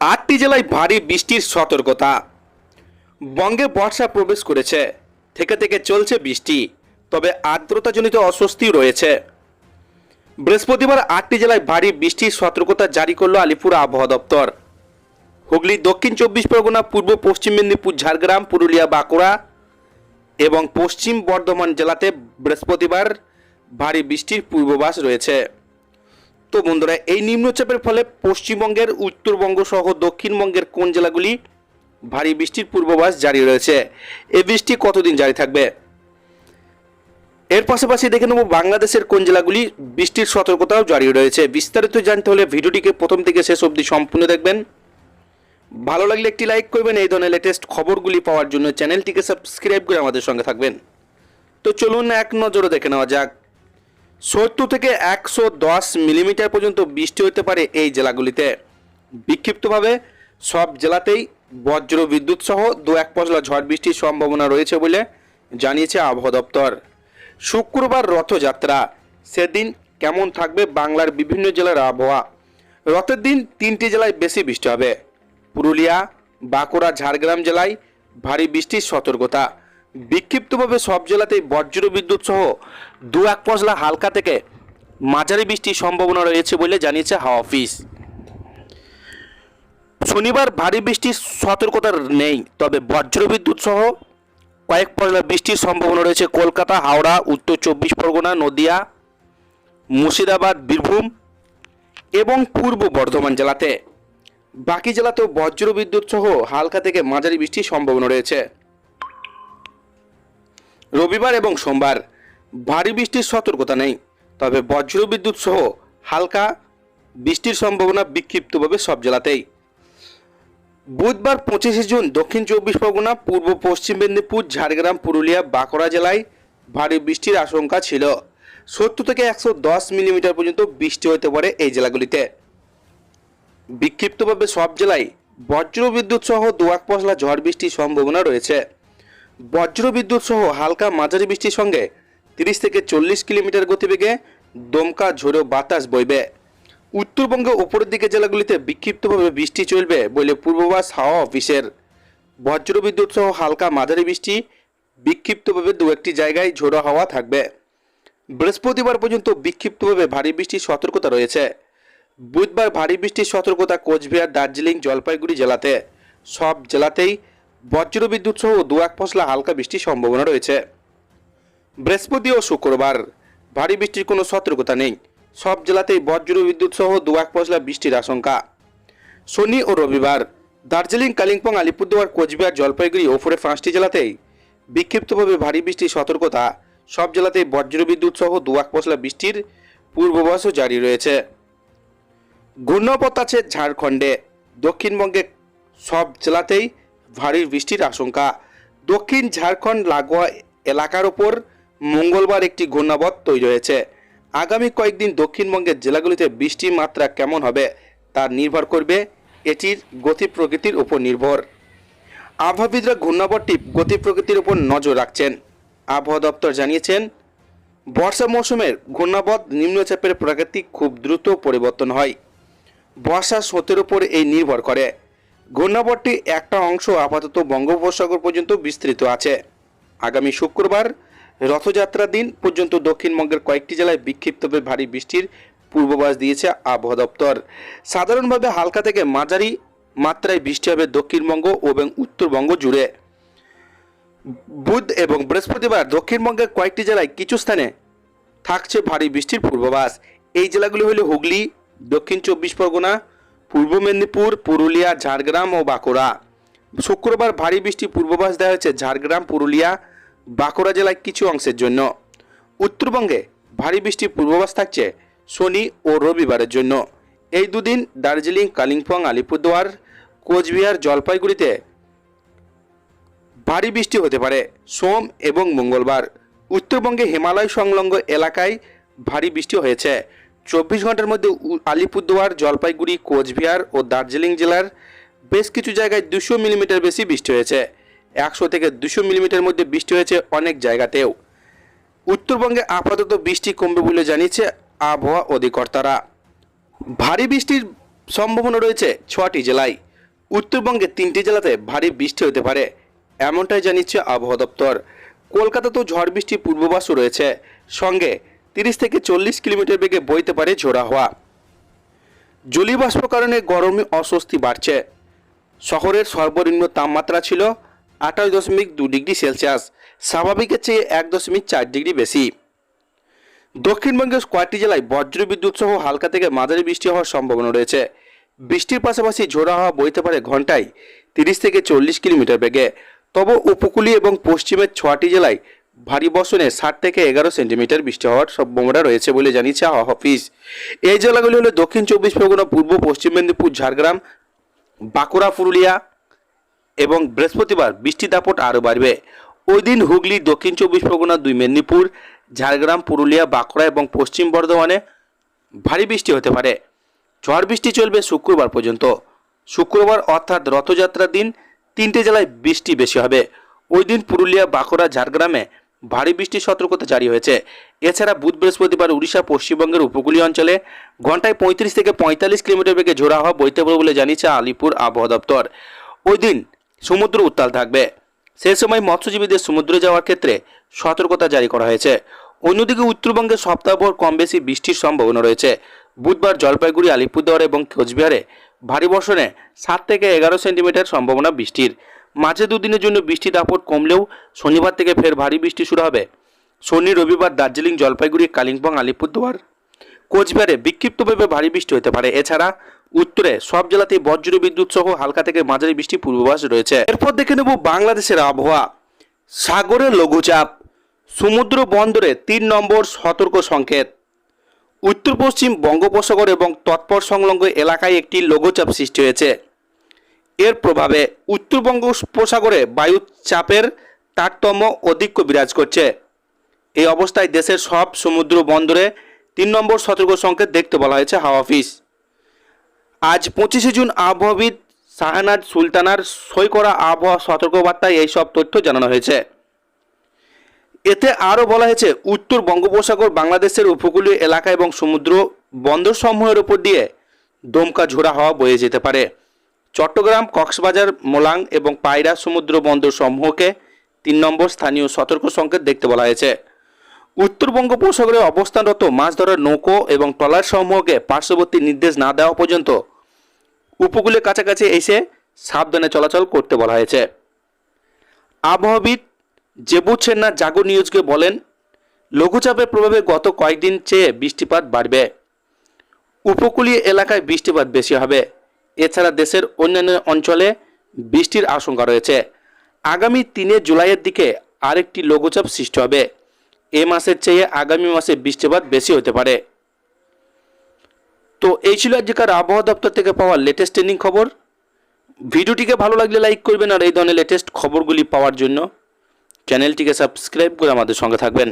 আটটি জেলায় ভারী বৃষ্টির সতর্কতা। বঙ্গে বর্ষা প্রবেশ করেছে। থেকে থেকে চলছে বৃষ্টি, তবে আর্দ্রতাজনিত অস্বস্তি রয়েছে। বৃহস্পতিবার আটটি জেলায় ভারী বৃষ্টির সতর্কতা জারি করল আলিপুর আবহাওয়া দপ্তর। হুগলি, দক্ষিণ চব্বিশ পরগনা, পূর্ব পশ্চিম মেদিনীপুর, ঝাড়গ্রাম, পুরুলিয়া, বাঁকুড়া এবং পশ্চিম বর্ধমান জেলাতে বৃহস্পতিবার ভারী বৃষ্টির পূর্বাভাস রয়েছে। তো বন্ধুরা, এই নিম্নচাপের ফলে পশ্চিমবঙ্গের উত্তরবঙ্গ সহ দক্ষিণবঙ্গের কোন জেলাগুলি ভারী বৃষ্টির পূর্বাভাস জারি রয়েছে? এই বৃষ্টি কতদিন জারি থাকবে? এর পাশাপাশি দেখে নেব বাংলাদেশের কোন জেলাগুলি বৃষ্টির সতর্কতাও জারি রয়েছে। বিস্তারিত জানতে হলে ভিডিওটিকে প্রথম থেকে শেষ অবধি সম্পূর্ণ দেখবেন। ভালো লাগলে একটি লাইক করবেন, এই ধরনের লেটেস্ট খবরগুলি পাওয়ার জন্য চ্যানেলটিকে সাবস্ক্রাইব করে আমাদের সঙ্গে থাকবেন। তো চলুন এক নজরে দেখে নেওয়া যাক। সত্তর থেকে একশো দশ মিলিমিটার পর্যন্ত বৃষ্টি হতে পারে এই জেলাগুলিতে। বিক্ষিপ্তভাবে সব জেলাতেই বজ্র বিদ্যুৎ সহ দু এক পশলা ঝড় বৃষ্টির সম্ভাবনা রয়েছে বলে জানিয়েছে আবহাওয়া দপ্তর। শুক্রবার রথযাত্রা, সেদিন কেমন থাকবে বাংলার বিভিন্ন জেলার আবহাওয়া? রথের দিন তিনটি জেলায় বেশি বৃষ্টি হবে। পুরুলিয়া, বাঁকুড়া, ঝাড়গ্রাম জেলায় ভারী বৃষ্টির সতর্কতা। বিক্ষিপ্তভাবে সব জেলাতেই বজ্র বিদ্যুৎ সহ দু এক পশলা হালকা থেকে মাঝারি বৃষ্টির সম্ভাবনা রয়েছে বলে জানিয়েছে হাওয়া অফিস। শনিবার ভারী বৃষ্টির সতর্কতা নেই, তবে বজ্র বিদ্যুৎ সহ কয়েক পশলা বৃষ্টির সম্ভাবনা রয়েছে কলকাতা, হাওড়া, উত্তর চব্বিশ পরগনা, নদিয়া, মুর্শিদাবাদ, বীরভূম এবং পূর্ব বর্ধমান জেলাতে। বাকি জেলাতেও বজ্র বিদ্যুৎ সহ হালকা থেকে মাঝারি বৃষ্টির সম্ভাবনা রয়েছে। রবিবার এবং সোমবার ভারী বৃষ্টির সতর্কতা নেই। তবে বজ্র বিদ্যুৎ সহ হালকা বৃষ্টির সম্ভাবনা বিক্ষিপ্তভাবে সব জেলাতেই। বুধবার পঁচিশে জুন দক্ষিণ চব্বিশ পরগনা, পূর্ব পশ্চিম মেদিনীপুর, ঝাড়গ্রাম, পুরুলিয়া, বাঁকুড়া জেলায় ভারী বৃষ্টির আশঙ্কা ছিল। সত্তর থেকে একশো দশ মিলিমিটার পর্যন্ত বৃষ্টি হতে পারে এই জেলাগুলিতে। বিক্ষিপ্তভাবে সব জেলায় বজ্র বিদ্যুৎ সহ দোয়াক পশলা ঝড় বৃষ্টির সম্ভাবনা রয়েছে। বজ্র বিদ্যুৎ সহ হালকা মাঝারি বৃষ্টির সঙ্গে তিরিশ থেকে চল্লিশ কিলোমিটার গতিবেগে দমকা ঝোড়ো বাতাস বইবে। উত্তরবঙ্গে উপরের দিকে জেলাগুলিতে বিক্ষিপ্তভাবে বৃষ্টি চলবে বলে পূর্বাভাস হাওয়া অফিসের। বজ্র বিদ্যুৎ সহ হালকা মাঝারি বৃষ্টি, বিক্ষিপ্তভাবে দু একটি জায়গায় ঝোড়ো হাওয়া থাকবে। বৃহস্পতিবার পর্যন্ত বিক্ষিপ্তভাবে ভারী বৃষ্টির সতর্কতা রয়েছে। বুধবার ভারী বৃষ্টির সতর্কতা কোচবিহার, দার্জিলিং, জলপাইগুড়ি জেলাতে। সব জেলাতেই বজ্র বিদ্যুৎ সহ দু এক পশলা হালকা বৃষ্টির সম্ভাবনা রয়েছে। বৃহস্পতি ও শুক্রবার ভারী বৃষ্টির কোনো সতর্কতা নেই। সব জেলাতেই বজ্র বিদ্যুৎ সহ দু এক পশলা বৃষ্টির আশঙ্কা। শনি ও রবিবার দার্জিলিং, কালিম্পং, আলিপুরদুয়ার, কোচবিহার, জলপাইগুড়ি ওপরে পাঁচটি জেলাতেই বিক্ষিপ্তভাবে ভারী বৃষ্টির সতর্কতা। সব জেলাতেই বজ্র বিদ্যুৎ সহ দু এক পশলা বৃষ্টির পূর্বাভাসও জারি রয়েছে। ঘূর্ণপথ আছে ঝাড়খণ্ডে দক্ষিণবঙ্গে সব জেলাতেই ভারী বৃষ্টির আশঙ্কা। দক্ষিণ ঝাড়খণ্ড লাগোয়া এলাকার ওপর মঙ্গলবার একটি ঘূর্ণাবধ তৈরি হয়েছে। আগামী কয়েকদিন দক্ষিণবঙ্গের জেলাগুলিতে বৃষ্টির মাত্রা কেমন হবে তা নির্ভর করবে এটির গতি প্রকৃতির উপর নির্ভর। আবহাওয়াবিদরা ঘূর্ণাবধটি গতি প্রকৃতির উপর নজর রাখছেন। আবহাওয়া দপ্তর জানিয়েছেন, বর্ষা মৌসুমের ঘূর্ণাবধ নিম্নচাপের প্রাকৃতিক খুব দ্রুত পরিবর্তন হয়। বর্ষা স্রোতের উপর এই নির্ভর করে। ঘূর্ণাবর্তী একটা অংশ আপাতত বঙ্গোপসাগর পর্যন্ত বিস্তৃত আছে। আগামী শুক্রবার রথযাত্রার দিন পর্যন্ত দক্ষিণবঙ্গের কয়েকটি জেলায় বিক্ষিপ্তভাবে ভারী বৃষ্টির পূর্বাভাস দিয়েছে আবহাওয়া দপ্তর। সাধারণভাবে হালকা থেকে মাঝারি মাত্রায় বৃষ্টি হবে দক্ষিণবঙ্গ এবং উত্তরবঙ্গ জুড়ে। বুধ এবং বৃহস্পতিবার দক্ষিণবঙ্গের কয়েকটি জেলায় কিছু স্থানে থাকছে ভারী বৃষ্টির পূর্বাভাস। এই জেলাগুলি হলো হুগলি, দক্ষিণ চব্বিশ পরগনা পূর্ব মেদিনীপুর, পুরুলিয়া, ঝাড়গ্রাম ও বাঁকুড়া। শুক্রবার ভারী বৃষ্টি পূর্বাভাস দেওয়া হয়েছে ঝাড়গ্রাম, পুরুলিয়া, বাঁকুড়া জেলায় কিছু অংশের জন্য। উত্তরবঙ্গে ভারী বৃষ্টির পূর্বাভাস থাকছে শনি ও রবিবারের জন্য। এই দুদিন দার্জিলিং, কালিম্পং, আলিপুরদুয়ার, কোচবিহার, জলপাইগুড়িতে ভারী বৃষ্টি হতে পারে সোম এবং মঙ্গলবার। উত্তরবঙ্গে হিমালয় সংলগ্ন এলাকায় ভারী বৃষ্টি হয়েছে। চব্বিশ ঘণ্টার মধ্যে আলিপুরদুয়ার, জলপাইগুড়ি, কোচবিহার ও দার্জিলিং জেলার বেশ কিছু জায়গায় দুশো মিলিমিটার বেশি বৃষ্টি হয়েছে। একশো থেকে দুশো মিলিমিটার মধ্যে বৃষ্টি হয়েছে অনেক জায়গাতেও। উত্তরবঙ্গে আপাতত বৃষ্টি কমবে বলে জানিয়েছে আবহাওয়া অধিকর্তারা। ভারী বৃষ্টির সম্ভাবনা রয়েছে ছটি জেলায়। উত্তরবঙ্গে তিনটি জেলাতে ভারী বৃষ্টি হতে পারে, এমনটাই জানিয়েছে আবহাওয়া দপ্তর। কলকাতাতেও ঝড় বৃষ্টির পূর্বাভাসও রয়েছে। সঙ্গে তিরিশ থেকে চল্লিশ কিলোমিটার বেগে বইতে পারে ঝোড়া হওয়া। জলীয়বাষ্প কারণে গরমে অস্বস্তি বাড়ছে। শহরের সর্বনিম্ন তাপমাত্রা ছিল আঠাশ দশমিক দু ডিগ্রি সেলসিয়াস। স্বাভাবিকের চেয়ে এক দশমিক চার ডিগ্রি বেশি। দক্ষিণবঙ্গের কয়েকটি জেলায় বজ্রবিদ্যুৎ সহ হালকা থেকে মাঝারি বৃষ্টি হওয়ার সম্ভাবনা রয়েছে। বৃষ্টির পাশাপাশি ঝোড়া হাওয়া বইতে পারে ঘন্টায় তিরিশ থেকে চল্লিশ কিলোমিটার বেগে। তবে উপকূলীয় এবং পশ্চিমের ছটি জেলায় ভারী বর্ষণে ষাট থেকে এগারো সেন্টিমিটার বৃষ্টি হওয়ার সম্ভাবনা রয়েছে বলে জানিয়েছে আবহাওয়া অফিস। এই জেলাগুলি হলো দক্ষিণ চব্বিশ পরগনা, পূর্ব, পশ্চিম মেদিনীপুর, ঝাড়গ্রাম, বাঁকুড়া, পুরুলিয়া এবং বৃহস্পতিবার বৃষ্টি দাপট আরও বাড়বে। ওই দিন হুগলি, দক্ষিণ চব্বিশ পরগনা, দুই মেদিনীপুর, ঝাড়গ্রাম, পুরুলিয়া, বাঁকুড়া এবং পশ্চিম বর্ধমানে ভারী বৃষ্টি হতে পারে। ঝড় বৃষ্টি চলবে শুক্রবার পর্যন্ত। শুক্রবার অর্থাৎ রথযাত্রার দিন তিনটে জেলায় বৃষ্টি বেশি হবে। ওই দিন পুরুলিয়া, বাঁকুড়া, ঝাড়গ্রামে ভারী বৃষ্টির সতর্কতা জারি হয়েছে। এছাড়া বুধ বৃহস্পতিবার উড়িষ্যা, পশ্চিমবঙ্গের উপকূলীয় অঞ্চলে ঘন্টায় পঁয়ত্রিশ থেকে পঁয়তাল্লিশ কিলোমিটার বেগে ঝোড়া হওয়া বইতে পারে বলে জানিয়েছে আলিপুর আবহাওয়া দপ্তর। ওই দিন সমুদ্র উত্তাল থাকবে। সেই সময় মৎস্যজীবীদের সমুদ্রে যাওয়ার ক্ষেত্রে সতর্কতা জারি করা হয়েছে। অন্যদিকে উত্তরবঙ্গে সপ্তাহভর কম বেশি বৃষ্টির সম্ভাবনা রয়েছে। বুধবার জলপাইগুড়ি, আলিপুরদুয়ার এবং কোচবিহারে ভারী বর্ষণে সাত থেকে এগারো সেন্টিমিটার সম্ভাবনা বৃষ্টির। মাঝে দুদিনের জন্য বৃষ্টি দাপট কমলেও শনিবার থেকে ফের ভারী বৃষ্টি শুরু হবে। শনি, রবিবার দার্জিলিং, জলপাইগুড়ি, কালিম্পং, আলিপুরদুয়ার। কোচবিহারে বিক্ষিপ্তভাবে ভারী বৃষ্টি হতে পারে। এছাড়া উত্তরে সব জেলাতেই বজ্র বিদ্যুৎ সহ হালকা থেকে মাঝারি বৃষ্টি পূর্বাভাস রয়েছে। এরপর দেখে নেব বাংলাদেশের আবহাওয়া। সাগরে লঘুচাপ। সমুদ্র বন্দরে তিন নম্বর সতর্ক সংকেত। উত্তর পশ্চিম বঙ্গোপসাগর এবং তৎপর সংলগ্ন এলাকায় একটি লঘুচাপ সৃষ্টি হয়েছে। এর প্রভাবে উত্তর বঙ্গোপসাগরে বায়ু চাপের তারতম্য অধিক্য বিরাজ করছে। এই অবস্থায় দেশের সব সমুদ্র বন্দরে তিন নম্বর সতর্ক সংকেত দেখতে বলা হয়েছে হাওয়া অফিস। আজ পঁচিশে জুন আবহাওয়াবিদ শাহনাজ সুলতানার সই করা আবহাওয়া সতর্কবার্তায় এই সব তথ্য জানানো হয়েছে। এতে আরও বলা হয়েছে, উত্তর বঙ্গোপসাগর, বাংলাদেশের উপকূলীয় এলাকা এবং সমুদ্র বন্দর সমূহের উপর দিয়ে দমকা ঝোড়া হাওয়া বয়ে যেতে পারে। চট্টগ্রাম, কক্সবাজার, মোলাং এবং পায়রা সমুদ্র বন্দর সমূহকে তিন নম্বর স্থানীয় সতর্ক সংকেত দেখতে বলা হয়েছে। উত্তর বঙ্গোপসাগরে অবস্থানরত মাছ ধরার নৌকো এবং ট্রলার সমূহকে পার্শ্ববর্তী নির্দেশ না দেওয়া পর্যন্ত উপকূলের কাছাকাছি এসে সাবধানে চলাচল করতে বলা হয়েছে। আবহাওয়াবিদ জেবু চেন্না জাগো নিউজকে বলেন, লঘুচাপের প্রভাবে গত কয়েকদিন চেয়ে বৃষ্টিপাত বাড়বে। উপকূলীয় এলাকায় বৃষ্টিপাত বেশি হবে। এছাড়া দেশের অন্যান্য অঞ্চলে বৃষ্টির আশঙ্কা রয়েছে। আগামী তিনে জুলাইয়ের দিকে আরেকটি লঘুচাপ সৃষ্টি হবে। এ মাসের চেয়ে আগামী মাসে বৃষ্টিপাত বেশি হতে পারে। তো এই ছিল আজকের আবহাওয়া দপ্তর থেকে পাওয়া লেটেস্ট ট্রেন্ডিং খবর। ভিডিওটিকে ভালো লাগলে লাইক করবেন আর এই ধরনের লেটেস্ট খবরগুলি পাওয়ার জন্য চ্যানেলটিকে সাবস্ক্রাইব করে আমাদের সঙ্গে থাকবেন।